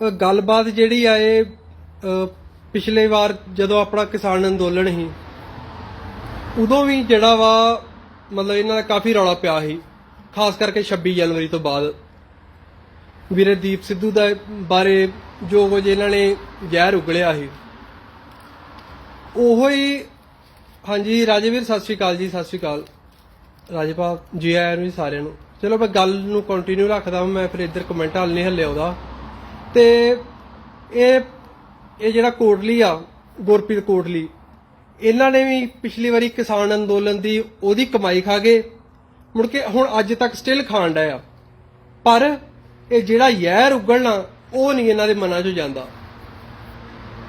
ਅ, ਗੱਲਬਾਤ ਜਿਹੜੀ ਆ ਇਹ ਪਿਛਲੇ ਵਾਰ ਜਦੋਂ ਆਪਣਾ ਕਿਸਾਨ ਅੰਦੋਲਨ ਸੀ ਉਦੋਂ ਵੀ ਜਿਹੜਾ ਵਾ ਮਤਲਬ ਇਹਨਾਂ ਦਾ ਕਾਫੀ ਰੌਲਾ ਪਿਆ ਸੀ ਖਾਸ ਕਰਕੇ 26 ਜਨਵਰੀ ਤੋਂ ਬਾਅਦ। ਵੀਰੇ ਦੀਪ ਸਿੱਧੂ ਦਾ ਬਾਰੇ ਜੋ ਕੁਝ ਇਹਨਾਂ ਨੇ ਜ਼ਹਿਰ ਉਗਲਿਆ ਸੀ ਉਹੋ ਹੀ ਹਾਂਜੀ ਰਾਜਵੀਰ ਸਤਿ ਸ਼੍ਰੀ ਅਕਾਲ ਜੀ ਸਤਿ ਸ਼੍ਰੀ ਅਕਾਲ। ਰਾਜਪਾਲ ਜੀ ਆਇਆਂ ਨੂੰ ਸਾਰਿਆਂ ਨੂੰ। ਚਲੋ ਮੈਂ ਗੱਲ ਨੂੰ ਕੰਟੀਨਿਊ ਰੱਖਦਾ ਹਾਂ ਮੈਂ ਫਿਰ ਇੱਧਰ ਕਮੈਂਟ ਹਾਲ ਨਹੀਂ ਹੱਲਿਆ ਉਹਦਾ। ਤੇ ਇਹ ਇਹ ਜਿਹੜਾ ਕੋਟਲੀ ਆ, ਗੁਰਪ੍ਰੀਤ ਕੋਟਲੀ, ਇਹਨਾਂ ਨੇ ਵੀ ਪਿਛਲੀ ਵਾਰੀ ਕਿਸਾਨ ਅੰਦੋਲਨ ਦੀ ਉਹਦੀ ਕਮਾਈ ਖਾ ਗਏ। ਮੁੜ ਕੇ ਹੁਣ ਅੱਜ ਤੱਕ ਸਟਿਲ ਖਾਣ ਡਿਆ ਆ। ਪਰ ਇਹ ਜਿਹੜਾ ਯਹਿਰ ਉਗਲਣਾ, ਉਹ ਨਹੀਂ ਇਹਨਾਂ ਦੇ ਮਨਾਂ 'ਚੋਂ ਜਾਂਦਾ।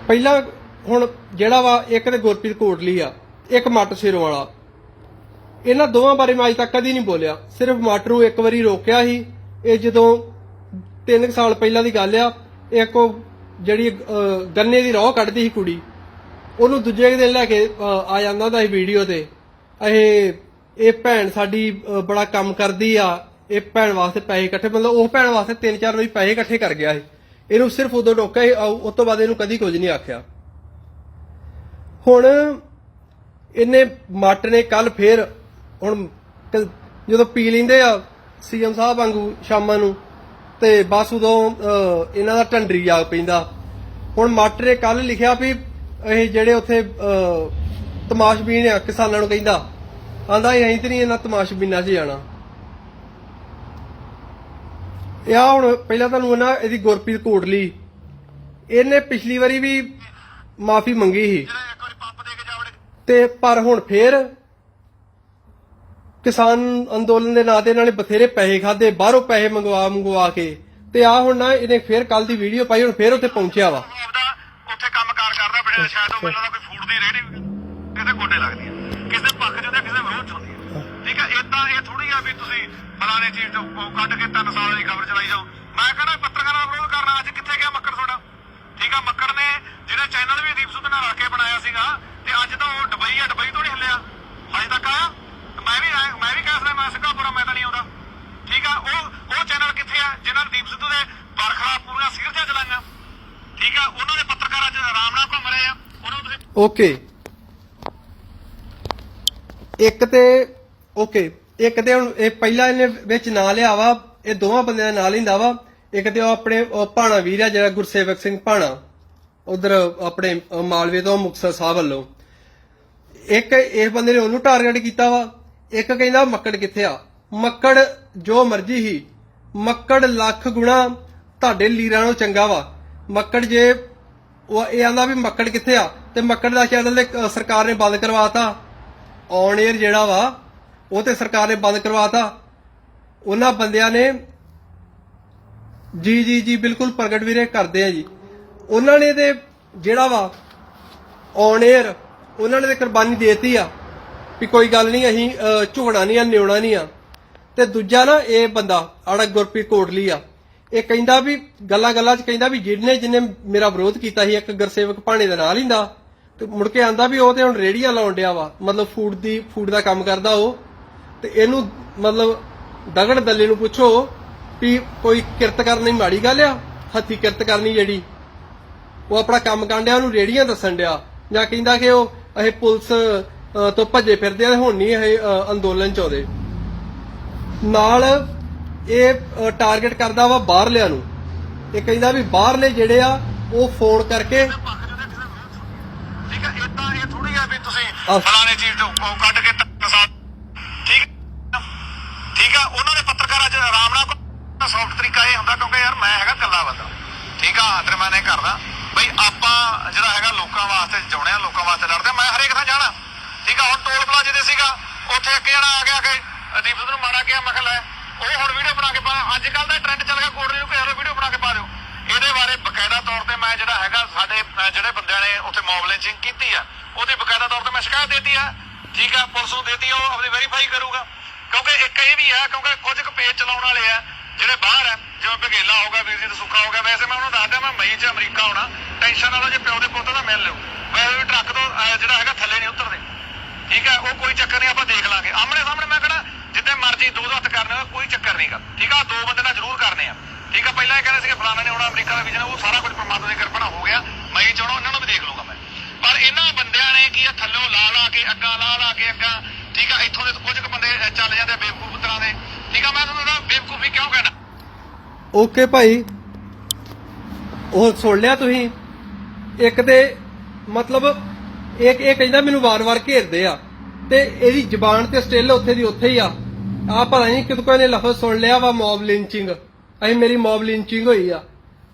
ਪਹਿਲਾਂ ਹੁਣ ਜਿਹੜਾ ਵਾ, ਇੱਕ ਤੇ ਗੁਰਪ੍ਰੀਤ ਕੋਟਲੀ ਆ, ਇੱਕ ਮੱਟ ਸਿਰੋਂ ਵਾਲਾ। ਇਹਨਾਂ ਦੋਵਾਂ ਬਾਰੇ ਮੈਂ ਅੱਜ ਤੱਕ ਕਦੀ ਨਹੀਂ ਬੋਲਿਆ। ਸਿਰਫ ਮੱਟ ਨੂੰ ਇੱਕ ਵਾਰੀ ਰੋਕਿਆ ਸੀ। ਇਹ ਜਦੋਂ 3 ਸਾਲ ਪਹਿਲਾਂ ਦੀ ਗੱਲ ਆ ਇੱਕ ਉਹ ਜਿਹੜੀ ਗੰਨੇ ਦੀ ਰੋਹ ਕੱਢਦੀ ਸੀ ਕੁੜੀ ਉਹਨੂੰ ਦੂਜੇ ਦਿਨ ਲੈ ਕੇ ਆ ਜਾਂਦਾ ਹੁੰਦਾ ਸੀ ਵੀਡੀਓ ਤੇ ਇਹ ਇਹ ਭੈਣ ਸਾਡੀ ਬੜਾ ਕੰਮ ਕਰਦੀ ਆ ਇਹ ਭੈਣ ਵਾਸਤੇ ਪੈਸੇ ਇਕੱਠੇ ਮਤਲਬ ਉਹ ਭੈਣ ਵਾਸਤੇ ਤਿੰਨ ਚਾਰ ਵਾਰੀ ਪੈਸੇ ਇਕੱਠੇ ਕਰ ਗਿਆ ਸੀ। ਇਹਨੂੰ ਸਿਰਫ ਉਦੋਂ ਟੋਕਿਆ ਸੀ ਅਹ, ਉਸ ਤੋਂ ਬਾਅਦ ਇਹਨੂੰ ਕਦੀ ਕੁਝ ਨਹੀਂ ਆਖਿਆ। ਹੁਣ ਇਹਨੇ ਮੱਟ ਨੇ ਕੱਲ ਫੇਰ ਹੁਣ ਜਦੋਂ ਪੀ ਲੈਂਦੇ ਆ ਸੀਐਮ ਸਾਹਿਬ ਵਾਂਗੂ ਸ਼ਾਮਾਂ ਨੂੰ ਤੇ ਬਸ ਉਦੋਂ ਇਹਨਾਂ ਦਾ ਢੰਡਰੀ ਜਾ ਪੈਂਦਾ। ਹੁਣ ਮੱਟ ਨੇ ਕੱਲ ਲਿਖਿਆ ਵੀ ਇਹ ਜਿਹੜੇ ਉੱਥੇ ਤਮਾਸ਼ਬੀਨ ਆ ਕਿਸਾਨਾਂ ਨੂੰ ਕਹਿੰਦਾ। ਆਂਦਾ ਅਸੀਂ ਤੇ ਨਹੀਂ ਇਹਨਾਂ ਤਮਾਸ਼ਬੀਨਾਂ 'ਚ ਜਾਣਾ। ਇਹ ਆ ਹੁਣ ਪਹਿਲਾਂ ਤੁਹਾਨੂੰ ਨਾ ਇਹਦੀ ਗੁਰਪ੍ਰੀਤ ਕੋਟਲੀ। ਇਹਨੇ ਪਿਛਲੀ ਵਾਰੀ ਵੀ ਮਾਫੀ ਮੰਗੀ ਸੀ। ਤੇ ਪਰ ਹੁਣ ਫੇਰ ਕਿਸਾਨ ਅੰਦੋਲਨ ਦੇ ਨਾਂ ਤੇ ਇਹਨਾਂ ਨੇ ਬਥੇਰੇ ਪੈਸੇ ਖਾਦੇ ਬਾਹਰੋਂ ਪੈਸੇ ਮੰਗਵਾ ਮੰਗਵਾ ਕੇ। ਤੇ ਆ ਹੁਣ ਨਾ ਇਹਨੇ ਫੇਰ ਕੱਲ ਦੀ ਵੀਡੀਓ ਪਾਈ ਹੁਣ ਫੇਰ ਉੱਥੇ ਪਹੁੰਚਿਆ ਵਾ। ਉੱਥੇ ਕੰਮਕਾਰ ਕਰਦਾ ਬੜੇ ਸ਼ਾਇਦ ਉਹ ਮੈਨੂੰ ਕੋਈ ਫੂਡ ਦੀ ਰੇੜੀ ਕਿਤੇ ਗੋਡੇ ਲੱਗਦੀ ਹੈ ਕਿਸੇ ਪੱਖ ਹੈ, ਕਿਸੇ ਵਿਰੋਧ ਚ ਹੁੰਦੀ ਹੈ। ਠੀਕ ਹੈ ਇਦਾਂ ਇਹ ਥੋੜੀ ਆ ਵੀ ਤੁਸੀਂ ਫਲਾਣੇ ਚੀਜ਼ ਤੋਂ ਕੱਢ ਕੇ ਤਿੰਨ ਸਾਲ ਦੀ ਖਬਰ ਚਲਾਈ ਜਾਓ। ਮੈਂ ਕਹਿੰਦਾ ਪੱਤਰਕਾਰਾਂ ਦਾ ਵਿਰੋਧ ਕਰਨਾ ਅੱਜ ਕਿੱਥੇ ਗਿਆ ਮੱਕੜ ਤੁਹਾਡਾ? ਠੀਕ ਆ ਮੱਕੜ ਨੇ ਜਿਹੜਾ ਚੈਨਲ ਵੀ ਦੀਪ ਸੁਧ ਨਾਲ ਕੇ ਬਣਾਇਆ ਸੀਗਾ ਤੇ ਅੱਜ ਤਾਂ ਉਹ ਦੁਬਈ ਆ ਦੁਬਈ ਤੋਂ ਨਹੀਂ ਹਿੱਲਿਆ। ਹਜੇ ਤੱਕ ਆਇਆ? ਮੈਂ ਵੀ ਆਇਆ- ਮੈਂ ਵੀ ਕਹਿ ਮੈਂ ਸਿੰਗਾਪੁਰ ਮੈਂ ਤਾਂ ਨਹੀਂ ਆਉਂਦਾ। ਠੀਕ ਆ ਉਹ ਉਹ ਚੈਨਲ ਕਿੱਥੇ ਆ ਜਿਨ੍ਹਾਂ ਨੇ ਦੀਪ ਸਿੱਧੂ ਦੇ ਬਰਖਲਾਫ ਪੂਰੀਆਂ ਸੀਰਤਾਂ ਚਲਾਈਆਂ। ਠੀਕ ਆ ਉਹਨਾਂ ਦੇ ਪੱਤਰਕਾਰ ਅੱਜ ਆਰਾਮ ਨਾਲ ਘੁੰਮ ਰਹੇ ਆ। ਉਹਨਾਂ ਨੂੰ ਤੁਸੀਂ ਓਕੇ। ਇੱਕ ਤੇ ਓਕੇ ਇੱਕ ਤੇ ਹੁਣ ਇਹ ਪਹਿਲਾਂ ਇਹਨੇ ਵਿੱਚ ਨਾਂ ਲਿਆ ਵਾ ਇਹ ਦੋਵਾਂ ਬੰਦਿਆਂ ਦਾ ਨਾਂ ਲੈਂਦਾ ਵਾ। ਇੱਕ ਤੇ ਉਹ ਆਪਣੇ ਉਹ ਭਾਣਾ ਵੀਰ ਆ ਜਿਹੜਾ ਗੁਰਸੇਵਕ ਸਿੰਘ ਭਾਣਾ ਉਧਰ ਆਪਣੇ ਅਹ, ਮਾਲਵੇ ਤੋਂ ਮੁਕਤਸਰ ਸਾਹਿਬ ਵੱਲੋਂ। ਇੱਕ ਇਸ ਬੰਦੇ ਨੇ ਉਹਨੂੰ ਟਾਰਗੇਟ ਕੀਤਾ ਵਾ। ਇੱਕ ਕਹਿੰਦਾ, ਮੱਕੜ ਕਿੱਥੇ ਆ? ਮੱਕੜ ਜੋ ਮਰਜ਼ੀ ਹੀ। ਮੱਕੜ ਲੱਖ ਗੁਣਾ ਤੁਹਾਡੇ ਲੀਰਾਂ ਨਾਲੋਂ ਚੰਗਾ ਵਾ। ਮੱਕੜ ਜੇ ਉਹ ਇਹ ਆਂਦਾ ਵੀ ਮੱਕੜ ਕਿੱਥੇ ਆ? ਤੇ ਮੱਕੜ ਦਾ ਚੈਨਲ ਤੇ ਸਰਕਾਰ ਨੇ ਬੰਦ ਕਰਵਾਤਾ। ਔਨ 에ਅਰ ਜਿਹੜਾ ਵਾ, ਉਹ ਤੇ ਸਰਕਾਰ ਨੇ ਬੰਦ ਕਰਵਾਤਾ। ਉਹਨਾਂ ਬੰਦਿਆਂ ਨੇ ਜੀ ਜੀ ਜੀ, ਬਿਲਕੁਲ ਪ੍ਰਗਟ ਵੀਰੇ ਕਰਦੇ ਆ ਜੀ। ਉਹਨਾਂ ਨੇ ਤੇ ਜਿਹੜਾ ਵਾ, ਔਨ 에ਅਰ ਉਹਨਾਂ ਨੇ ਤੇ ਕੁਰਬਾਨੀ ਦੇਤੀ ਆ। ਵੀ ਕੋਈ ਗੱਲ ਨਹੀਂ, ਅਸੀਂ ਝੁਕਣਾ ਨਹੀਂ ਆ, ਨਿਉਣਾ ਨਹੀਂ ਆ। ਤੇ ਦੂਜਾ ਨਾ, ਇਹ ਬੰਦਾ, ਆੜਾ ਗੁਰਪ੍ਰੀਤ ਕੋਟਲੀ ਆ। ਇਹ ਕਹਿੰਦਾ ਵੀ, ਗੱਲਾਂ ਗੱਲਾਂ 'ਚ ਕਹਿੰਦਾ ਵੀ ਜਿਹਨੇ ਜਿਹਨੇ ਮੇਰਾ ਵਿਰੋਧ ਕੀਤਾ ਸੀ, ਇੱਕ ਗੁਰਸੇਵਕ ਭਾਣੇ ਦਾ ਨਾਂ ਲਿੰਦਾ ਤੇ ਮੁੜ ਕੇ ਆਂਦਾ ਵੀ ਉਹ ਤੇ ਹੁਣ ਰੇੜੀਆਂ ਲਾਉਣ ਡਿਆ ਵਾ। ਮਤਲਬ ਫੂਡ ਦੀ, ਫੂਡ ਦਾ ਕੰਮ ਕਰਦਾ ਉਹ। ਤੇ ਇਹਨੂੰ, ਮਤਲਬ ਦਗੜ ਦੱਲੇ ਨੂੰ ਪੁੱਛੋ ਵੀ ਕੋਈ ਕਿਰਤ ਕਰਨੀ ਮਾੜੀ ਗੱਲ ਆ? ਹੱਥੀ ਕਿਰਤ ਕਰਨੀ ਜਿਹੜੀ? ਉਹ ਆਪਣਾ ਕੰਮ ਕਰਨ ਡਿਆ, ਉਹਨੂੰ ਰੇੜੀਆਂ ਦੱਸਣ ਡਿਆ। ਜਾਂ ਕਹਿੰਦਾ ਕਿ ਉਹ, ਇਹ ਪੁਲਿਸ ਅਹ, ਤੋਂ ਭੱਜੇ ਫਿਰਦੇ ਆ ਹੁਣ ਨਹੀਂ ਇਹ ਅਹ, ਅੰਦੋਲਨ ਚ ਆਉਂਦੇ ਨਾਲ ਇਹ ਟਾਰਗੇਟ ਕਰਦਾ ਵਾ ਬਾਹਰਲਿਆਂ ਨੂੰ ਇਹ ਕਹਿੰਦਾ ਵੀ ਬਾਹਰਲੇ ਜਿਹੜੇ ਆ ਉਹ ਫੋਨ ਕਰਕੇ ਪੱਖ ਹੈ। ਠੀਕ ਹੈ ਇਹ ਥੋੜੀ ਆ ਵੀ ਤੁਸੀਂ ਆਹ। ਫਲਾਣੇ ਚੀਜ਼ ਤੋਂ ਉਹ ਕੱਢ ਕੇ ਤਿੰਨ ਠੀਕ ਹੈ? ਠੀਕ ਆ ਉਹਨਾਂ ਦੇ ਪੱਤਰਕਾਰ ਅੱਜ ਆਰਾਮ ਨਾਲ ਸੌਫਟ ਤਰੀਕਾ ਇਹ ਹੁੰਦਾ ਕਿਉਂਕਿ ਯਾਰ ਮੈਂ ਹੈਗਾ ਕੱਲਾ ਬੰਦਾ ਠੀਕ ਆ ਅੰਦਰ ਮੈਂ ਨਹੀਂ ਕਰਦਾ ਬਈ ਆਪਾਂ ਜਿਹੜਾ ਹੈਗਾ ਲੋਕਾਂ ਵਾਸਤੇ ਜਿਉਣੇ ਆ ਲੋਕਾਂ ਵਾਸਤੇ ਲੜਦੇ ਆ। ਮੈਂ ਹਰੇਕ ਥਾਂ ਜਾਣਾ ਠੀਕ ਆ ਹੁਣ ਟੋਲ ਪਲਾਜ਼ੇ ਤੇ ਸੀਗਾ। ਉੱਥੇ ਇੱਕ ਜਣਾ ਆ ਗਿਆ ਕਿ ਦੀਪ ਸਿੱਧੂ ਨੂੰ ਮਾੜਾ ਗਿਆ ਮੈਂ ਕਿਹਾ ਉਹ ਹੁਣ ਵੀਡੀਓ ਬਣਾ ਕੇ ਪਾ ਅੱਜ ਕੱਲ ਦਾ ਟ੍ਰੈਂਡ ਚੱਲ ਗਿਆ ਕੋਟਰੀ ਨੂੰ ਘੇਰੋ ਵੀਡੀਓ ਬਣਾ ਕੇ ਪਾ ਦਿਓ। ਇਹਦੇ ਬਾਰੇ ਬਕਾਇਦਾ ਤੌਰ ਤੇ ਮੈਂ ਜਿਹੜਾ ਹੈਗਾ, ਸਾਡੇ ਜਿਹੜੇ ਬੰਦਿਆਂ ਨੇ ਉੱਥੇ ਮੌਬ ਲਿੰਚਿੰਗ ਕੀਤੀ ਆ, ਉਹਦੀ ਬਕਾਇਦਾ ਤੌਰ ਤੇ ਮੈਂ ਸ਼ਿਕਾਇਤ ਦਿੱਤੀ ਆ। ਠੀਕ ਆ, ਪੁਲਿਸ ਨੂੰ ਦਿੱਤੀ, ਉਹ ਆਪਣੀ ਵੈਰੀਫਾਈ ਕਰੂਗਾ। ਕਿਉਂਕਿ ਇੱਕ ਇਹ ਵੀ ਆ, ਕਿਉਂਕਿ ਕੁਝ ਕੁ ਪੇਜ ਚਲਾਉਣ ਵਾਲੇ ਆ, ਜਿਹੜੇ ਬਾਹਰ ਆ, ਜਿਵੇਂ ਬਘੇਲਾ ਹੋ ਗਿਆ, ਵੀਰ ਜੀ ਸੁੱਖਾ ਹੋ ਗਿਆ, ਵੈਸੇ ਮੈਂ ਉਹਨੂੰ ਦੱਸਦਾ, ਮੈਂ ਮਈ 'ਚ ਅਮਰੀਕਾ ਆਉਣਾ, ਟੈਨਸ਼ਨ ਨਾ ਲਓ, ਜੇ ਪਿਓ ਦੇ ਪੁੱਤ ਦਾ ਮਿਲ ਲਿਓ। ਵੈਸੇ ਵੀ ਟਰੱਕ ਤੋਂ ਜਿਹੜਾ ਹੈਗਾ ਥੱਲੇ ਨਹੀਂ ਉਤਰਦੇ। ਠੀਕ ਹੈ ਉਹ ਕੋਈ ਚੱਕਰ ਨਹੀਂ ਆਪਾਂ ਦੇਖ ਲਾਂਗੇ। ਆਮਣੇ ਸਾਹਮਣੇ ਮੈਂ ਕਹਣਾ ਜਿੱਦੇ ਮਰਜ਼ੀ ਦੋ ਹੱਥ ਕਰਨੇ ਹੋਣ, ਕੋਈ ਚੱਕਰ ਨਹੀਂਗਾ ਠੀਕ ਆ ਦੋ ਬੰਦੇ ਨਾਲ ਜ਼ਰੂਰ ਕਰਨੇ ਆ। ਠੀਕ ਆ ਪਹਿਲਾਂ ਇਹ ਕਹਿੰਦੇ ਸੀ ਕਿ ਫਲਾਣਾ ਨੇ ਆਉਣਾ ਅਮਰੀਕਾ ਦਾ ਵਿਜਨ ਉਹ ਸਾਰਾ ਕੁਝ ਪਰਮਾਤਮਾ ਦੀ ਕਿਰਪਾ ਨਾਲ ਹੋ ਗਿਆ। ਮੈਂ ਹੀ ਚਾਹਣਾ ਉਹਨਾਂ ਨੂੰ ਵੀ ਦੇਖ ਲੂੰਗਾ ਮੈਂ। ਪਰ ਇਹਨਾਂ ਬੰਦਿਆਂ ਨੇ ਕੀ ਆ ਥੱਲੋਂ ਲਾ ਲਾ ਕੇ ਅੱਗਾ ਲਾ ਲਾ ਕੇ ਅੱਗਾ ਠੀਕ ਆ ਇੱਥੋਂ ਦੇ ਕੁਝ ਕੁ ਬੰਦੇ ਚੱਲ ਜਾਂਦੇ ਆ ਬੇਵਕੂਫ ਤਰ੍ਹਾਂ ਦੇ। ਠੀਕ ਆ ਮੈਂ ਤੁਹਾਨੂੰ ਨਾ ਬੇਵਕੂਫੀ ਕਿਉਂ ਕਹਿਣਾ? ਓਕੇ ਭਾਈ। ਉਹ ਸੁਣ ਲਿਆ ਤੁਸੀਂ? ਇੱਕ ਤੇ ਮਤਲਬ ਇੱਕ ਇਹ ਕਹਿੰਦਾ ਮੈਨੂੰ ਵਾਰ-ਵਾਰ ਘੇਰਦੇ ਆ। ਤੇ ਇਹਦੀ ਜ਼ਬਾਨ ਤੇ ਸਟਿਲ ਉੱਥੇ ਦੀ ਉੱਥੇ ਹੀ ਆ। ਆ ਪਤਾ ਨਹੀਂ ਕਿਤੇ ਕੋਈ ਨੇ ਲਫ਼ਜ਼ ਸੁਣ ਲਿਆ ਵਾ ਮੌਬ ਲਿੰਚਿੰਗ। ਅਸੀਂ ਮੇਰੀ ਮੌਬ ਲਿੰਚਿੰਗ ਹੋਈ ਆ।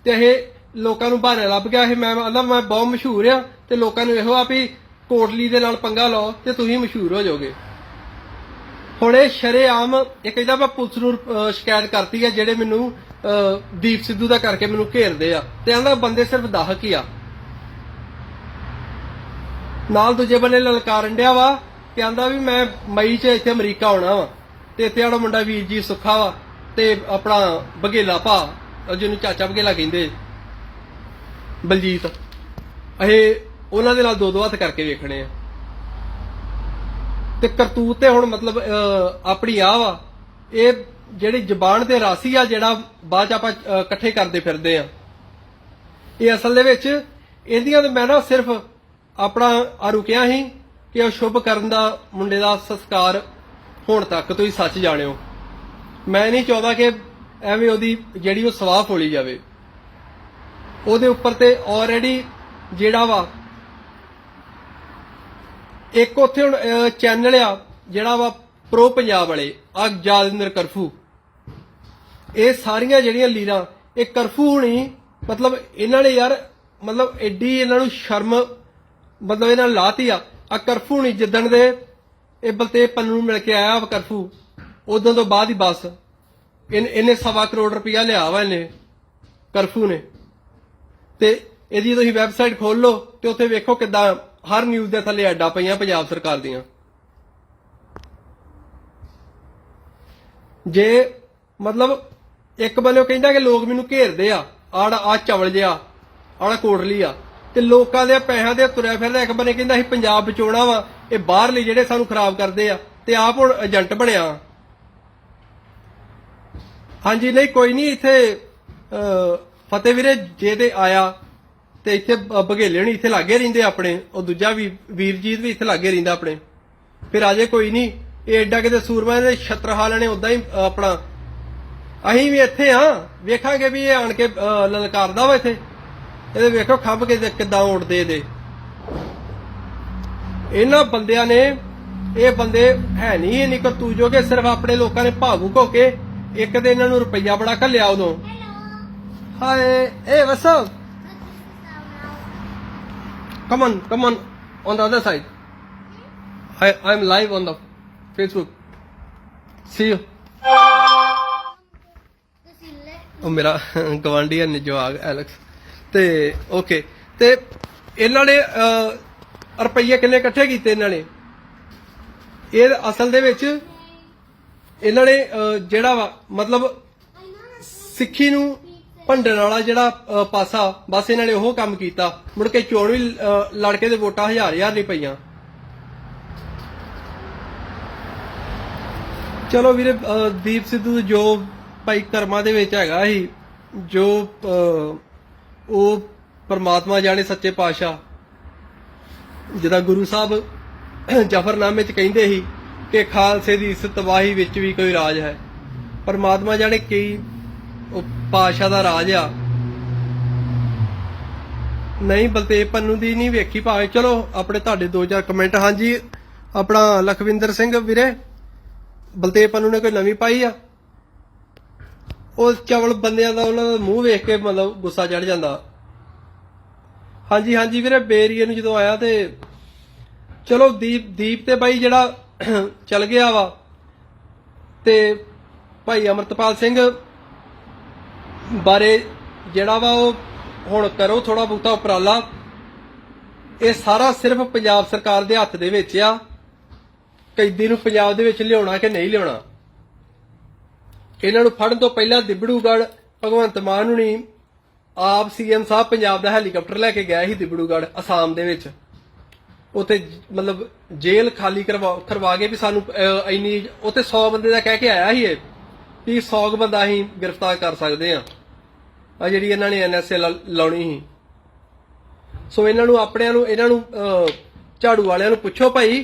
ਤੇ ਇਹ ਲੋਕਾਂ ਨੂੰ ਬਹਾਨੇ ਲੱਭ ਗਿਆ ਇਹ ਮੈਂ ਮਤਲਬ ਮੈਂ ਬਹੁਤ ਮਸ਼ਹੂਰ ਆ ਤੇ ਲੋਕਾਂ ਨੂੰ ਇਹੋ ਆ ਵੀ ਕੋਟਲੀ ਦੇ ਨਾਲ ਪੰਗਾ ਲਓ ਤੇ ਤੁਸੀਂ ਮਸ਼ਹੂਰ ਹੋ ਜਾਓਗੇ। ਹੁਣ ਇਹ ਸ਼ਰੇਆਮ, ਇਹ ਕਹਿੰਦਾ ਮੈਂ ਪੁਲਿਸ ਨੂੰ ਸ਼ਿਕਾਇਤ ਕਰਤੀ ਆ ਜਿਹੜੇ ਮੈਨੂੰ ਦੀਪ ਸਿੱਧੂ ਦਾ ਕਰਕੇ ਮੈਨੂੰ ਘੇਰਦੇ ਆ। ਤੇ ਆਂਦਾ ਬੰਦੇ ਸਿਰਫ ਦਾਹਕ ਹੀ ਆ। ਨਾਲ ਦੂਜੇ ਬੰਨੇ ਲਲਕਾਰਨ ਡਿਆ ਵਾ ਕਿ ਆਂਦਾ ਵੀ ਮੈਂ ਮਈ 'ਚ ਇੱਥੇ ਅਮਰੀਕਾ ਆਉਣਾ ਵਾ ਤੇ ਇੱਥੇ ਆੜਾ ਮੁੰਡਾ ਵੀਰ ਜੀ ਸੁੱਖਾ ਵਾ ਤੇ ਆਪਣਾ ਬਗੇਲਾ ਭਾ, ਜਿਹਨੂੰ ਚਾਚਾ ਬਗੇਲਾ ਕਹਿੰਦੇ। ਬਲਜੀਤ। ਇਹ ਉਹਨਾਂ ਦੇ ਨਾਲ ਦੋ ਦੋ ਹੱਥ ਕਰਕੇ ਵੇਖਣੇ ਆ। ਤੇ ਕਰਤੂਤ ਤੇ ਹੁਣ ਮਤਲਬ ਆਪਣੀ ਆ ਵਾ। ਇਹ ਜਿਹੜੀ ਜ਼ਬਾਨ ਤੇ ਰਾਸੀ ਆ ਜਿਹੜਾ ਬਾਅਦ ਚ ਆਪਾਂ ਇਕੱਠੇ ਕਰਦੇ ਫਿਰਦੇ ਆ। ਇਹ ਅਸਲ ਦੇ ਵਿੱਚ ਇਹਦੀਆਂ ਤੇ ਮੈਂ ਨਾ ਸਿਰਫ ਆਪਣਾ ਆ ਰੁਕਿਆ ਸੀ ਕਿ ਉਹ ਸ਼ੁਭ ਕਰਨ ਦਾ ਮੁੰਡੇ ਦਾ ਸੰਸਕਾਰ ਹੁਣ ਤੱਕ ਤੁਸੀਂ ਸੱਚ ਜਾਣਿਓ। ਮੈਂ ਨਹੀਂ ਚਾਹੁੰਦਾ ਕਿ ਐਵੇਂ ਉਹਦੀ ਜਿਹੜੀ ਉਹ ਸਵਾਹ ਫੋਲੀ ਜਾਵੇ। ਉਹਦੇ ਉੱਪਰ ਤੇ ਆਲਰੇਡੀ ਜਿਹੜਾ ਵਾ, ਇੱਕ ਉੱਥੇ ਹੁਣ ਚੈਨਲ ਆ, ਜਿਹੜਾ ਵਾ ਪ੍ਰੋ ਪੰਜਾਬ ਵਾਲੇ ਆ ਜਾਦਿੰਦਰ ਕਰਫੂ ਇਹ ਸਾਰੀਆਂ ਜਿਹੜੀਆਂ ਲੀਰਾਂ, ਇਹ ਕਰਫੂ ਹੁਣੀ, ਮਤਲਬ ਇਹਨਾਂ ਨੇ ਯਾਰ, ਮਤਲਬ ਐਡੀ ਇਹਨਾਂ ਨੂੰ ਸ਼ਰਮ ਮਤਲਬ ਇਹਨਾਂ ਨੇ ਲਾਤੀ ਆ। ਆ ਕਰਫੂ ਹੁਣੀ ਜਿੱਦਣ ਦੇ ਇਹ ਬਲਤੇ ਪੰਨੂ ਨੂੰ ਮਿਲ ਕੇ ਆਇਆ ਵਾ ਕਰਫੂ ਉਦੋਂ ਤੋਂ ਬਾਅਦ ਹੀ ਬਸ। ਇਹਨੇ ਸਵਾ ਕਰੋੜ ਰੁਪਇਆ ਲਿਆ ਵਾ ਇਹਨੇ ਕਰਫੂ ਨੇ। ਤੇ ਇਹਦੀ ਤੁਸੀਂ ਵੈਬਸਾਈਟ ਖੋਲ ਲਓ ਤੇ ਉੱਥੇ ਵੇਖੋ ਕਿਦਾਂ ਹਰ ਨਿਊਜ਼ ਦੇ ਥੱਲੇ ਐਡਾਂ ਪਈਆਂ ਪੰਜਾਬ ਸਰਕਾਰ ਦੀਆਂ। ਜੇ ਮਤਲਬ ਇੱਕ ਬੰਦੇ ਕਹਿੰਦਾ ਕਿ ਲੋਕ ਮੈਨੂੰ ਘੇਰਦੇ ਆ ਆੜਾ ਆ ਚਵਲ ਜਿਆ ਆੜਾ ਕੋਟਲੀ ਆ ਤੇ ਲੋਕਾਂ ਦੇ ਪੈਸਿਆਂ ਦੇ ਤੁਰਿਆ ਫਿਰਦਾ। ਇੱਕ ਬੰਦੇ ਕਹਿੰਦਾ ਅਸੀਂ ਪੰਜਾਬ ਬਚਾਉਣਾ ਵਾ ਇਹ ਬਾਹਰਲੇ ਜਿਹੜੇ ਸਾਨੂੰ ਖਰਾਬ ਕਰਦੇ ਆ ਤੇ ਆਪ ਹੁਣ ਏਜੰਟ ਬਣਿਆ ਹਾਂਜੀ ਨਹੀਂ ਕੋਈ ਨਹੀਂ ਇੱਥੇ ਅਹ, ਫਤਿਹ ਵੀਰੇ ਜੇ ਤੇ ਆਇਆ ਤੇ ਇੱਥੇ ਬਘੇਲੇ ਨਹੀਂ ਇੱਥੇ ਲਾਗੇ ਰਹਿੰਦੇ ਆਪਣੇ ਉਹ ਦੂਜਾ ਵੀ ਵੀਰਜੀਤ ਵੀ ਇੱਥੇ ਲਾਗੇ ਰਹਿੰਦਾ ਆਪਣੇ। ਫਿਰ ਆਜੇ ਕੋਈ ਨਹੀਂ ਇਹ ਐਡਾ ਕਿਤੇ ਸੂਰਮਾ ਦੇ ਛਤਰਹਾਲ ਨੇ ਉਦਾਂ ਹੀ ਆਪਣਾ ਅਸੀਂ ਵੀ ਇੱਥੇ ਆ ਵੇਖਾਂਗੇ ਵੀ ਇਹ ਆਣ ਕੇ ਲਲਕਾਰਦਾ ਵਾ ਇੱਥੇ। ਇਹਦੇ ਵੇਖੋ ਖੱਬ ਕੇ ਕਿੱਦਾਂ ਉੜਦੇ ਇਹਦੇ ਇਹਨਾਂ ਬੰਦਿਆਂ ਨੇ ਇਹ ਬੰਦੇ ਹੈ ਨਹੀਂ ਇਹ ਨਿਕਰ ਤੂੰ ਜੋ ਕਿ ਸਿਰਫ ਆਪਣੇ ਲੋਕਾਂ ਨੇ ਭਾਵੁਕ ਹੋ ਕੇ ਇੱਕ ਤੇ ਇਹਨਾਂ ਨੂੰ ਰੁਪਈਆ ਬੜਾ ਘੱਲਿਆ ਉਦੋਂ hi A what's up Come on, the other side. I I'm live on the Facebook. See you. ਉਹ ਮੇਰਾ ਗਵਾਂਢੀ ਹੈ ਨਿਜਵਾਗ ਐਲੈਕਸ ਤੇ ਓਕੇ ਤੇ ਇਹਨਾਂ ਨੇ ਰੁਪਈਏ ਕਿੰਨੇ ਇਕੱਠੇ ਕੀਤੇ ਇਹਨਾਂ ਨੇ? ਇਹ ਅਸਲ ਦੇ ਵਿੱਚ ਇਹਨਾਂ ਨੇ ਜਿਹੜਾ ਵਾ, ਮਤਲਬ ਸਿੱਖੀ ਨੂੰ ਭੰਡਣ ਵਾਲਾ ਜਿਹੜਾ ਪਾਸਾ, ਬਸ ਇਹਨਾਂ ਨੇ ਉਹ ਕੰਮ ਕੀਤਾ। ਮੁੜ ਕੇ ਚੋਣ ਵੀ ਲੜਕੇ ਦੇ ਵੋਟਾਂ ਹਜ਼ਾਰ ਹਜ਼ਾਰ ਨਹੀਂ ਪਈਆਂ। ਚਲੋ ਵੀਰੇ ਦੀਪ ਸਿੱਧੂ ਜੋ ਭਾਈ ਕਰਮਾਂ ਦੇ ਵਿੱਚ ਹੈਗਾ ਸੀ, ਜੋ ਉਹ ਪਰਮਾਤਮਾ ਜਾਣੇ ਸੱਚੇ ਪਾਤਸ਼ਾਹ। ਜਿਹਦਾ ਗੁਰੂ ਸਾਹਿਬ ਜਫਰਨਾਮੇ ਚ ਕਹਿੰਦੇ ਸੀ ਕਿ ਖਾਲਸੇ ਦੀ ਇਸ ਤਬਾਹੀ ਵਿੱਚ ਵੀ ਕੋਈ ਰਾਜ ਹੈ। ਪਰਮਾਤਮਾ ਜਾਣੇ ਕਈ ਉਹ ਪਾਸ਼ਾ ਦਾ ਰਾਜ ਆ। ਨਹੀਂ ਬਲਤੇਜ ਪੰਨੂ ਦੀ ਨਹੀਂ ਵੇਖੀ ਭਾਵੇਂ। ਚਲੋ, ਆਪਣੇ ਤੁਹਾਡੇ ਦੋ ਚਾਰ ਕਮੈਂਟ ਹਾਂਜੀ, ਆਪਣਾ ਲਖਵਿੰਦਰ ਸਿੰਘ ਵੀਰੇ ਬਲਤੇਜ ਪੰਨੂ ਨੇ ਕੋਈ ਨਵੀਂ ਪਾਈ ਆ? ਉਹ ਚਵਲ ਬੰਦਿਆਂ ਦਾ ਉਹਨਾਂ ਦਾ ਮੂੰਹ ਵੇਖ ਕੇ ਮਤਲਬ ਗੁੱਸਾ ਚੜ ਜਾਂਦਾ। ਹਾਂਜੀ ਹਾਂਜੀ ਵੀਰੇ, ਬੇਰੀਏ ਨੂੰ ਜਦੋਂ ਆਇਆ ਤੇ ਚਲੋ ਦੀਪ ਦੀਪ ਤੇ ਬਾਈ ਜਿਹੜਾ ਚਲ ਗਿਆ ਵਾ ਤੇ ਭਾਈ ਅਮਰਤਪਾਲ ਸਿੰਘ ਬਾਰੇ ਜਿਹੜਾ ਵਾ ਉਹ ਹੁਣ ਕਰੋ ਥੋੜਾ ਬਹੁਤਾ ਉਪਰਾਲਾ। ਇਹ ਸਾਰਾ ਸਿਰਫ ਪੰਜਾਬ ਸਰਕਾਰ ਦੇ ਹੱਥ ਦੇ ਵਿੱਚ ਆ। ਕੈਦੀ ਨੂੰ ਪੰਜਾਬ ਦੇ ਵਿੱਚ ਲਿਆਉਣਾ ਕਿ ਨਹੀਂ ਲਿਆਉਣਾ? ਇਹਨਾਂ ਨੂੰ ਫੜਨ ਤੋਂ ਪਹਿਲਾਂ ਦਿਬੜੂਗੜ ਭਗਵੰਤ ਮਾਨ ਨੂੰ ਨਹੀਂ ਆਪ ਸੀਐਮ ਸਾਹਿਬ ਪੰਜਾਬ ਦਾ ਹੈਲੀਕਾਪਟਰ ਲੈ ਕੇ ਗਿਆ ਸੀ ਦਿਬੜੂਗੜ ਅਸਾਮ ਦੇ ਵਿੱਚ। ਉੱਥੇ ਮਤਲਬ ਜੇਲ੍ਹ ਖਾਲੀ ਕਰਵਾ ਕਰਵਾ ਕੇ ਵੀ ਸਾਨੂੰ ਇੰਨੀ ਉੱਥੇ 100 ਬੰਦੇ ਦਾ ਕਹਿ ਕੇ ਆਇਆ ਸੀ ਇਹ ਵੀ 100 ਬੰਦਾ ਅਸੀਂ ਗ੍ਰਿਫਤਾਰ ਕਰ ਸਕਦੇ ਆ ਆ ਜਿਹੜੀ ਇਹਨਾਂ ਨੇ ਐਨਐਸਏ ਲਾਉਣੀ ਸੀ। ਸੋ ਇਹਨਾਂ ਨੂੰ ਆਪਣਿਆਂ ਨੂੰ ਇਹਨਾਂ ਨੂੰ ਝਾੜੂ ਵਾਲਿਆਂ ਨੂੰ ਪੁੱਛੋ ਭਾਈ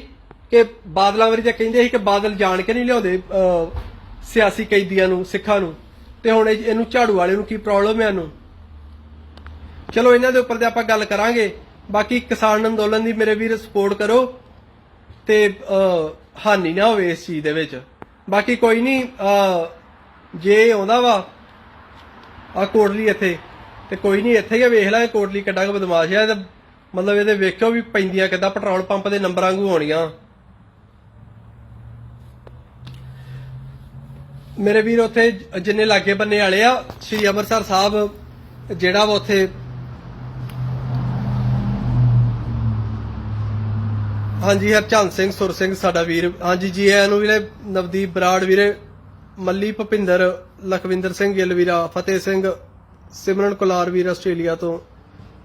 ਕਿ ਬਾਦਲਾਂ ਵਾਰੀ ਤਾਂ ਕਹਿੰਦੇ ਸੀ ਕਿ ਬਾਦਲ ਜਾਣ ਕੇ ਨਹੀਂ ਲਿਆਉਂਦੇ ਅਹ, ਸਿਆਸੀ ਕੈਦੀਆਂ ਨੂੰ ਸਿੱਖਾਂ ਨੂੰ। ਤੇ ਹੁਣ ਇਹਨੂੰ ਝਾੜੂ ਵਾਲੇ ਨੂੰ ਕੀ ਪ੍ਰੋਬਲਮ ਹੈ ਇਹਨੂੰ? ਚਲੋ ਇਹਨਾਂ ਦੇ ਉੱਪਰ ਤੇ ਆਪਾਂ ਗੱਲ ਕਰਾਂਗੇ। ਬਾਕੀ ਕਿਸਾਨ ਅੰਦੋਲਨ ਦੀ ਮੇਰੇ ਵੀਰ ਸਪੋਰਟ ਕਰੋ। ਤੇ ਹਾਨੀ ਨਾ ਹੋਵੇ ਇਸ ਚੀਜ਼ ਦੇ ਵਿੱਚ। ਬਾਕੀ ਕੋਈ ਨਹੀਂ ਅਹ, ਜੇ ਆਉਂਦਾ ਵਾ ਆ ਕੋਟਲੀ ਇੱਥੇ ਤੇ ਕੋਈ ਨਹੀਂ ਇੱਥੇ ਹੀ ਵੇਖ ਲੈ ਕੋਟਲੀ ਕਿੱਡਾ ਕੁ ਬਦਮਾਸ਼ ਆ। ਤੇ ਮਤਲਬ ਇਹਦੇ ਵੇਖਿਓ ਵੀ ਪੈਂਦੀਆਂ ਕਿੱਦਾਂ ਪੈਟਰੋਲ ਪੰਪ ਦੇ ਨੰਬਰਾਂ ਵਾਂਗੂ ਹੋਣੀਆਂ ਮੇਰੇ ਵੀਰ ਉੱਥੇ ਜਿੰਨੇ ਲਾਗੇ ਬੰਨੇ ਵਾਲੇ ਆ, ਸ਼੍ਰੀ ਅੰਮ੍ਰਿਤਸਰ ਸਾਹਿਬ, ਜਿਹੜਾ ਵਾ ਉੱਥੇ। ਹਾਂਜੀ, ਹਰਚੰਦ ਸਿੰਘ, ਸੁਰ ਸਿੰਘ, ਸਾਡਾ ਵੀਰ। ਹਾਂਜੀ ਜੀ ਆਇਆਂ ਨੂੰ ਵੀਰੇ ਨਵਦੀਪ ਬਰਾੜ ਵੀਰੇ, ਮੱਲੀ ਭਪਿੰਦਰ, ਲਖਵਿੰਦਰ ਸਿੰਘ ਗਿੱਲ ਵੀਰਾ, ਫਤਿਹ ਸਿੰਘ, ਸਿਮਰਨ ਕੁਲਾਰ ਵੀਰ ਆਸਟ੍ਰੇਲੀਆ ਤੋਂ,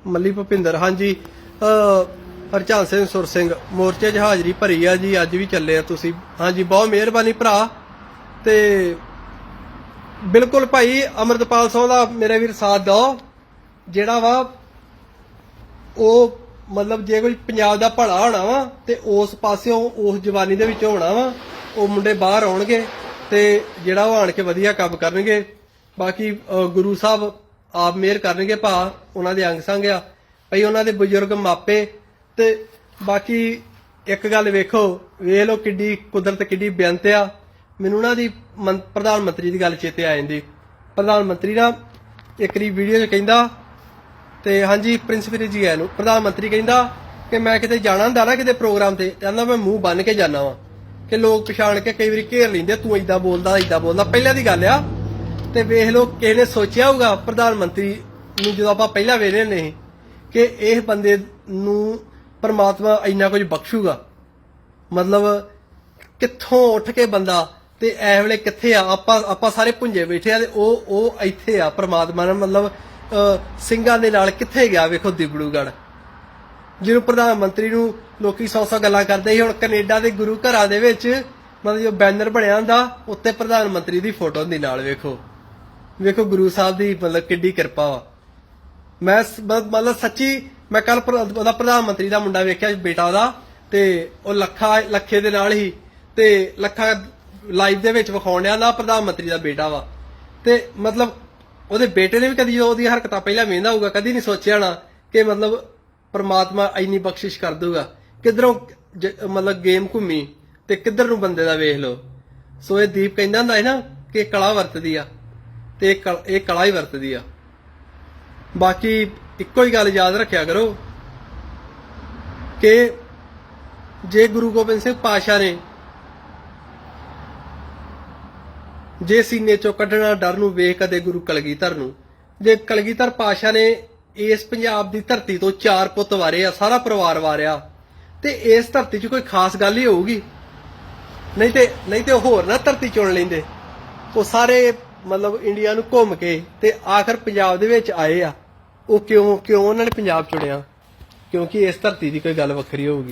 ਮੱਲੀ ਭਪਿੰਦਰ। ਹਾਂਜੀ ਅ ਹਰਚੰਦ ਸਿੰਘ, ਸੁਰ ਸਿੰਘ, ਮੋਰਚੇ 'ਚ ਹਾਜ਼ਰੀ ਭਰੀ ਆ ਜੀ, ਅੱਜ ਵੀ ਚੱਲੇ ਆ ਤੁਸੀਂ। ਹਾਂਜੀ, ਬਹੁਤ ਮਿਹਰਬਾਨੀ ਭਰਾ। ਤੇ ਬਿਲਕੁਲ ਭਾਈ ਅਮਰਤਪਾਲ ਸਿੰਘ ਦਾ ਮੇਰੇ ਵੀਰ ਸਾਥ ਦਿਓ। ਜਿਹੜਾ ਵਾ, ਉਹ ਮਤਲਬ ਜੇ ਕੋਈ ਪੰਜਾਬ ਦਾ ਭਲਾ ਹੋਣਾ ਵਾ ਤੇ ਉਸ ਪਾਸਿਓਂ ਉਸ ਜਵਾਨੀ ਦੇ ਵਿੱਚੋਂ ਹੋਣਾ ਵਾ, ਉਹ ਮੁੰਡੇ ਬਾਹਰ ਆਉਣਗੇ ਤੇ ਜਿਹੜਾ ਉਹ ਆਣ ਕੇ ਵਧੀਆ ਕੰਮ ਕਰਨਗੇ। ਬਾਕੀ ਗੁਰੂ ਸਾਹਿਬ ਆਪ ਮਿਹਰ ਕਰਨਗੇ ਭਾ, ਉਹਨਾਂ ਦੇ ਅੰਗ ਸੰਗ ਆ। ਭਈ, ਉਹਨਾਂ ਦੇ ਬਜ਼ੁਰਗ ਮਾਪੇ ਤੇ ਬਾਕੀ ਇੱਕ ਗੱਲ ਵੇਖੋ, ਵੇਖ ਲਓ ਕਿੱਡੀ ਕੁਦਰਤ, ਕਿੱਡੀ ਬੇਅੰਤ ਆ। ਮੈਨੂੰ ਨਾ ਦੀ ਪ੍ਰਧਾਨ ਮੰਤਰੀ ਦੀ ਗੱਲ ਚੇਤੇ ਆ ਜਾਂਦੀ। ਪ੍ਰਧਾਨ ਮੰਤਰੀ ਨਾ ਇੱਕ ਰੀ ਵੀਡੀਓ 'ਚ ਕਹਿੰਦਾ ਤੇ ਹਾਂਜੀ ਪ੍ਰਿੰਸੀਪਲ ਜੀ ਆਇਆ ਨੂੰ। ਪ੍ਰਧਾਨ ਮੰਤਰੀ ਕਹਿੰਦਾ ਕਿ ਮੈਂ ਕਿਤੇ ਜਾਣਾ ਹੁੰਦਾ ਨਾ ਕਿਤੇ ਪ੍ਰੋਗਰਾਮ ਤੇ ਕਹਿੰਦਾ ਮੈਂ ਮੂੰਹ ਬੰਨ ਕੇ ਜਾਣਾ ਵਾਂ। ਕਿ ਲੋਕ ਪਛਾਣ ਕੇ ਕਈ ਵਾਰੀ ਘੇਰ ਲੈਂਦੇ ਤੂੰ ਏਦਾਂ ਬੋਲਦਾ ਏਦਾਂ ਬੋਲਦਾ। ਪਹਿਲਾਂ ਦੀ ਗੱਲ ਆ, ਤੇ ਵੇਖ ਲੋ ਕਿਸੇ ਨੇ ਸੋਚਿਆ ਹੋਊਗਾ ਪ੍ਰਧਾਨ ਮੰਤਰੀ ਨੂੰ ਜਦੋਂ ਆਪਾਂ ਪਹਿਲਾਂ ਵੇਖਦੇ ਹੁੰਦੇ ਸੀ ਕਿ ਇਹ ਬੰਦੇ ਨੂੰ ਪਰਮਾਤਮਾ ਇੰਨਾ ਕੁਝ ਬਖਸ਼ੂਗਾ। ਮਤਲਬ ਕਿੱਥੋਂ ਉੱਠ ਕੇ ਬੰਦਾ ਤੇ ਐ ਵੇਲੇ ਕਿੱਥੇ ਆ? ਆਪਾਂ ਆਪਾਂ ਸਾਰੇ ਪੁੰਜੇ ਬੈਠੇ ਆ ਤੇ ਉਹ ਉਹ ਇੱਥੇ ਆ, ਪ੍ਰਮਾਤਮਾ ਨੇ ਮਤਲਬ ਸਿੰਘਾਂ ਦੇ ਨਾਲ ਕਿੱਥੇ ਗਿਆ ਵੇਖੋ ਦਿਬੜੂਗੜ ਜਿਹਨੂੰ ਪ੍ਰਧਾਨ ਮੰਤਰੀ ਨੂੰ ਲੋਕੀ ਸੌ ਸੌ ਗੱਲਾਂ ਕਰਦੇ ਸੀ, ਹੁਣ ਕੈਨੇਡਾ ਦੇ ਗੁਰੂ ਘਰਾਂ ਦੇ ਵਿੱਚ ਮਤਲਬ ਜੋ ਬੈਨਰ ਬਣਿਆ ਹੁੰਦਾ ਉੱਤੇ ਪ੍ਰਧਾਨ ਮੰਤਰੀ ਦੀ ਫੋਟੋ ਹੁੰਦੀ ਨਾਲ ਵੇਖੋ। ਵੇਖੋ ਗੁਰੂ ਸਾਹਿਬ ਦੀ ਮਤਲਬ ਕਿੱਡੀ ਕਿਰਪਾ ਵਾ। ਮੈਂ ਮਤਲਬ ਸੱਚੀ ਮੈਂ ਕੱਲ ਉਹਦਾ ਪ੍ਰਧਾਨ ਮੰਤਰੀ ਦਾ ਮੁੰਡਾ ਵੇਖਿਆ ਬੇਟਾ ਉਹਦਾ, ਤੇ ਉਹ ਲੱਖਾ, ਲੱਖੇ ਦੇ ਨਾਲ ਹੀ, ਤੇ ਲੱਖਾ ਲਾਈਵ ਦੇ ਵਿੱਚ ਵਿਖਾਉਣ ਡਿਆ ਦਾ ਪ੍ਰਧਾਨ ਮੰਤਰੀ ਦਾ ਬੇਟਾ ਵਾ। ਤੇ ਮਤਲਬ ਉਹਦੇ ਬੇਟੇ ਨੇ ਵੀ ਕਦੀ ਉਹਦੀ ਹਰਕਤਾਂ ਪਹਿਲਾਂ ਵੇਂਦਾ ਹੋਊਗਾ, ਕਦੀ ਨਹੀਂ ਸੋਚਿਆ ਨਾ ਕਿ ਮਤਲਬ ਪ੍ਰਮਾਤਮਾ ਇੰਨੀ ਬਖਸ਼ਿਸ਼ ਕਰ ਦੂਗਾ ਕਿਧਰੋਂ ਮਤਲਬ ਗੇਮ ਘੁੰਮੀ ਤੇ ਕਿੱਧਰ ਨੂੰ ਬੰਦੇ ਦਾ ਵੇਖ ਲੋ ਸੋ ਇਹ ਦੀਪ ਕਹਿੰਦਾ ਹੁੰਦਾ ਹੈ ਨਾ ਕਿ ਇਹ ਕਲਾ ਵਰਤਦੀ ਆ ਤੇ ਇਹ ਇਹ ਕਲਾ ਹੀ ਵਰਤਦੀ ਆ। ਬਾਕੀ ਇੱਕੋ ਹੀ ਗੱਲ ਯਾਦ ਰੱਖਿਆ ਕਰੋ ਕਿ ਜੇ ਗੁਰੂ ਗੋਬਿੰਦ ਸਿੰਘ ਪਾਸ਼ਾ ਨੇ ਜੇ ਸੀਨੇ ਚੋਂ ਕੱਢਣਾ ਡਰ ਨੂੰ ਵੇਖ ਕਦੇ ਗੁਰੂ ਕਲਗੀਧਰ ਨੂੰ। ਜੇ ਕਲਗੀਧਰ ਪਾਸ਼ਾ ਨੇ ਇਸ ਪੰਜਾਬ ਦੀ ਧਰਤੀ ਤੋਂ ਚਾਰ ਪੁੱਤ ਵਾਰੇ ਆ, ਸਾਰਾ ਪਰਿਵਾਰ ਵਾਰਿਆ, ਤੇ ਇਸ ਧਰਤੀ 'ਚ ਕੋਈ ਖਾਸ ਗੱਲ ਹੀ ਹੋਊਗੀ? ਨਹੀਂ ਤੇ ਨਹੀਂ ਤੇ ਉਹ ਹੋਰ ਨਾ ਧਰਤੀ ਚੁਣ ਲੈਂਦੇ। ਉਹ ਸਾਰੇ ਮਤਲਬ ਇੰਡੀਆ ਨੂੰ ਘੁੰਮ ਕੇ ਤੇ ਆਖਰ ਪੰਜਾਬ ਦੇ ਵਿੱਚ ਆਏ ਆ। ਉਹ ਕਿਉਂ ਕਿਉਂ ਉਹਨਾਂ ਨੇ ਪੰਜਾਬ ਚੁਣਿਆ? ਕਿਉਂਕਿ ਇਸ ਧਰਤੀ ਦੀ ਕੋਈ ਗੱਲ ਵੱਖਰੀ ਹੋਊਗੀ।